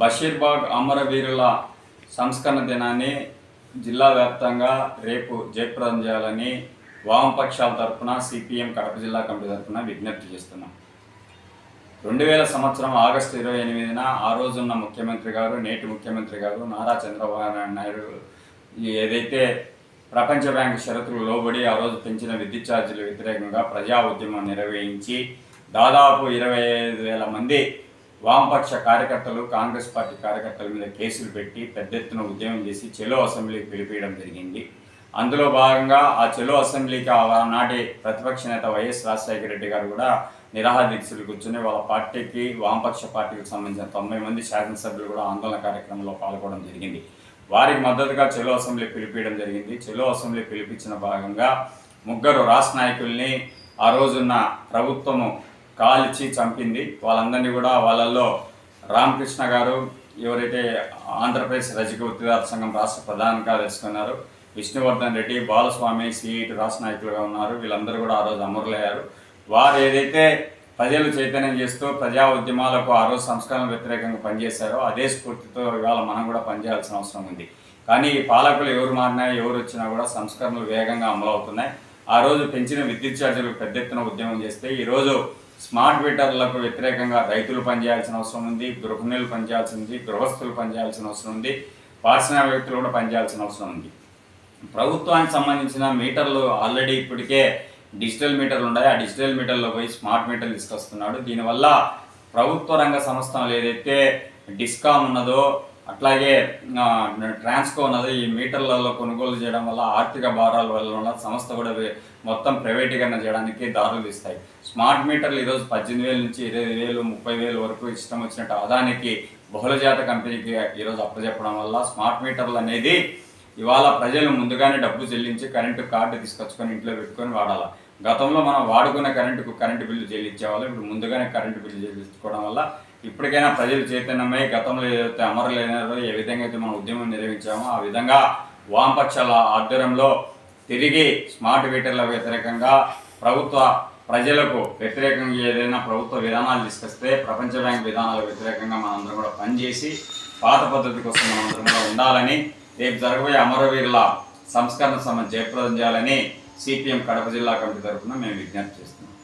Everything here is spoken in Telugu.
బషీర్బాగ్ అమరవీరుల సంస్కరణ దినాన్ని జిల్లా వ్యాప్తంగా రేపు జయప్రదం చేయాలని వామపక్షాల తరఫున సిపిఎం కడప జిల్లా కమిటీ తరఫున విజ్ఞప్తి చేస్తున్నాం. రెండు వేల సంవత్సరం ఆగస్టు ఇరవై ఎనిమిదిన ఆ రోజున్న ముఖ్యమంత్రి గారు నేటి ముఖ్యమంత్రి గారు నారా చంద్రబాబు నాయుడు ఏదైతే ప్రపంచ బ్యాంకు షరతులు లోబడి ఆ రోజు పెంచిన విద్యుత్ ఛార్జీల వ్యతిరేకంగా ప్రజా ఉద్యమం నిర్వహించి దాదాపు ఇరవై ఐదు వేల మంది వామపక్ష కార్యకర్తలు కాంగ్రెస్ పార్టీ కార్యకర్తల మీద కేసులు పెట్టి పెద్ద ఎత్తున ఉద్యమం చేసి చెలో అసెంబ్లీకి పిలిపించడం జరిగింది. అందులో భాగంగా ఆ చెలో అసెంబ్లీకి ఆనాటి ప్రతిపక్ష నేత వైఎస్ రాజశేఖర రెడ్డి గారు కూడా నిరాహార దీక్షలు కూర్చొని వాళ్ళ పార్టీకి వామపక్ష పార్టీకి సంబంధించిన తొంభై మంది శాసనసభ్యులు కూడా ఆందోళన కార్యక్రమంలో పాల్గొనడం జరిగింది. వారికి మద్దతుగా చెలో అసెంబ్లీ పిలిపించడం జరిగింది. చెలో అసెంబ్లీ పిలిపించిన భాగంగా ముగ్గురు రాష్ట్ర నాయకుల్ని ఆ రోజున్న ప్రభుత్వము కాల్చి చంపింది. వాళ్ళందరినీ కూడా వాళ్ళల్లో రామకృష్ణ గారు ఎవరైతే ఆంధ్రప్రదేశ్ రజక ఉద్యోగాల సంఘం రాష్ట్ర ప్రధాన కార్యదర్శి ఉన్నారు విష్ణువర్ధన్ రెడ్డి బాలస్వామి సిఐటి రాష్ట్ర నాయకులుగా ఉన్నారు. వీళ్ళందరూ కూడా ఆ రోజు అమరులయ్యారు. వారు ఏదైతే ప్రజలు చైతన్యం చేస్తూ ప్రజా ఉద్యమాలకు ఆ రోజు సంస్కరణ వ్యతిరేకంగా పనిచేశారో అదే స్ఫూర్తితో ఇవాళ మనం కూడా పనిచేయాల్సిన అవసరం ఉంది. కానీ ఈ పాలకులు ఎవరు మారినా ఎవరు వచ్చినా కూడా సంస్కరణలు వేగంగా అమలవుతున్నాయి. ఆ రోజు పెంచిన విద్యుత్ ఛార్జీలకు పెద్ద ఎత్తున ఉద్యమం చేస్తే ఈరోజు స్మార్ట్ మీటర్లకు వ్యతిరేకంగా రైతులు పనిచేయాల్సిన అవసరం ఉంది గృహిణులు పనిచేయాల్సి ఉంది గృహస్థులు పనిచేయాల్సిన అవసరం ఉంది పారిశ్రామిక వ్యక్తులు కూడా పనిచేయాల్సిన అవసరం ఉంది. ప్రభుత్వానికి సంబంధించిన మీటర్లు ఆల్రెడీ ఇప్పటికే డిజిటల్ మీటర్లు ఉన్నాయి. ఆ డిజిటల్ మీటర్లో పోయి స్మార్ట్ మీటర్లు తీసుకొస్తున్నాడు. దీనివల్ల ప్రభుత్వ రంగ సంస్థలు ఏదైతే డిస్కామ్ ఉన్నదో అట్లాగే ట్రాన్స్కో అన్నది ఈ మీటర్లలో కొనుగోలు చేయడం వల్ల ఆర్థిక భారాల వల్ల సంస్థ కూడా మొత్తం ప్రైవేటీకరణ చేయడానికి దారులు తీస్తాయి. స్మార్ట్ మీటర్లు ఈరోజు పద్దెనిమిది వేల నుంచి ఇరవై వేలు ముప్పై వేలు వరకు ఇష్టం వచ్చినట్టు అదానికి బహుళజాత కంపెనీకి ఈరోజు అప్పచెప్పడం వల్ల స్మార్ట్ మీటర్లు అనేది ఇవాళ ప్రజలు ముందుగానే డబ్బు చెల్లించి కరెంటు కార్డు తీసుకొచ్చుకొని ఇంట్లో పెట్టుకొని వాడాలి. గతంలో మనం వాడుకున్న కరెంటుకు కరెంటు బిల్లు చెల్లించేవాళ్ళం ఇప్పుడు ముందుగానే కరెంటు బిల్లు చెల్లించుకోవడం వల్ల ఇప్పటికైనా ప్రజలు చైతన్యమై గతంలో ఏదైతే అమరులైనారో ఏ విధంగా అయితే మనం ఉద్యమం నిర్వహించామో ఆ విధంగా వామపక్షాల ఆధ్వర్యంలో తిరిగి స్మార్ట్ మీటర్ల వ్యతిరేకంగా ప్రభుత్వ ప్రజలకు వ్యతిరేకంగా ఏదైనా ప్రభుత్వ విధానాలు తీసుకొస్తే ప్రపంచ బ్యాంక్ విధానాల వ్యతిరేకంగా మనందరం కూడా పనిచేసి పాత పద్ధతి కోసం మనందరం కూడా ఉండాలని రేపు జరగబోయే అమరవీరుల సంస్కరణ సమ జయప్రదం చేయాలని సిపిఎం కడప జిల్లా కమిటీ తరఫున మేము విజ్ఞప్తి చేస్తున్నాం.